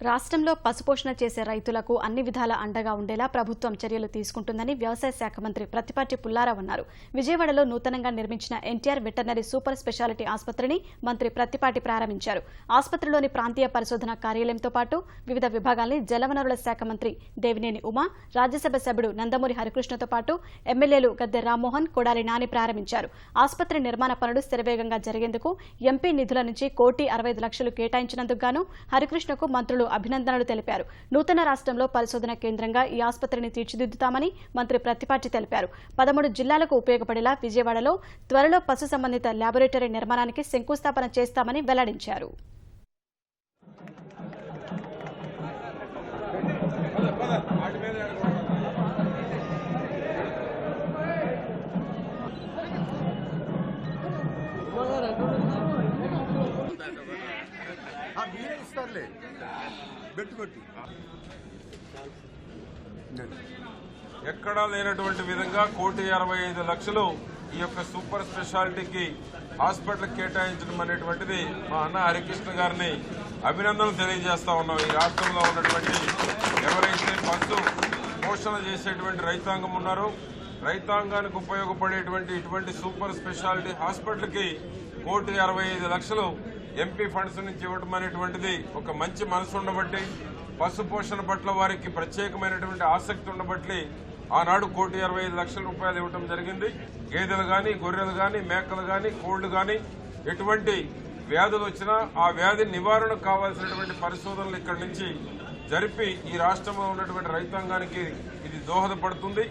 రాష్ట్రంలో పశుపోషణ చేసే రైతులకు అన్ని విధాల అండగా ఉండేలా ప్రభుత్వం చర్యలు తీసుకుంటుందని వ్యవసాయ శాఖ మంత్రి ప్రతిపాటి పుల్లారావు అన్నారు. విజయవాడలో నూతనంగా నిర్మించిన ఎన్టీఆర్ వెటర్నరీ సూపర్ స్పెషాలిటీ ఆసుపత్రిని మంత్రి ప్రతిపాటి ప్రారంభించారు. ఆసుపత్రిలోని ప్రాంతీయ పరిశోధన కార్యాలయంతో పాటు వివిధ విభాగాల్ని జలవనరుల శాఖ మంత్రి దేవినేని ఉమా రాజ్యసభ సభ్యుడు నందమూరి హరికృష్ణతో పాటు ఎమ్మెల్యేలు గద్దె రామ్మోహన్ కొడాలి నాని ప్రారంభించారు. ఆసుపత్రి నిర్మాణ పనులు శరవేగంగా జరిగేందుకు ఎంపీ నిధుల నుంచి కోటి అరవై లక్షలు కేటాయించినందుకు గాను హరికృష్ణకు మంత్రులు అభినందనలు తెలిపారు. నూతన రాష్ట్రంలో పరిశోధన కేంద్రంగా ఈ ఆసుపత్రిని తీర్చిదిద్దుతామని మంత్రి ప్రతిపాటి తెలిపారు. పదమూడు జిల్లాలకు ఉపయోగపడేలా విజయవాడలో త్వరలో పశు సంబంధిత ల్యాబొరేటరీ నిర్మాణానికి శంకుస్థాపన చేస్తామని వెల్లడించారు. ఆ, మీరే ఇస్తారులే. బెట్టు కొట్టి. ఎక్కడా లేనటువంటి విధంగా కోటి అరవై ఐదు లక్షలు ఈ యొక్క సూపర్ స్పెషాలిటీకి హాస్పిటల్ కేటాయించడం అనేటువంటిది మా అన్న హరికృష్ణ గారిని అభినందనలు తెలియజేస్తా ఉన్నాం. ఈ రాష్ట్రంలో ఉన్నటువంటి ఎవరైతే పశు పోషణ చేసేటువంటి రైతాంగం ఉన్నారో రైతాంగానికి ఉపయోగపడేటువంటి ఇటువంటి సూపర్ స్పెషాలిటీ హాస్పిటల్కి కోటి అరవై ఐదు లక్షలు ఎంపీ ఫండ్స్ నుంచి ఇవ్వడం అనేటువంటిది ఒక మంచి మనసు ఉండబట్టి పశు పోషణ పట్ల వారికి ప్రత్యేకమైనటువంటి ఆసక్తి ఉండబట్టి ఆనాడు కోటి అరవై ఐదు లక్షల రూపాయలు ఇవ్వడం జరిగింది. గేదెలు గాని గొర్రెలు గాని మేకలు గాని కోళ్ళు గాని ఎటువంటి వ్యాధులు వచ్చినా ఆ వ్యాధి నివారణకు కావాల్సినటువంటి పరిశోధనలు ఇక్కడి నుంచి జరిపి ఈ రాష్ట్రంలో ఉన్నటువంటి రైతాంగానికి ఇది దోహదపడుతుంది.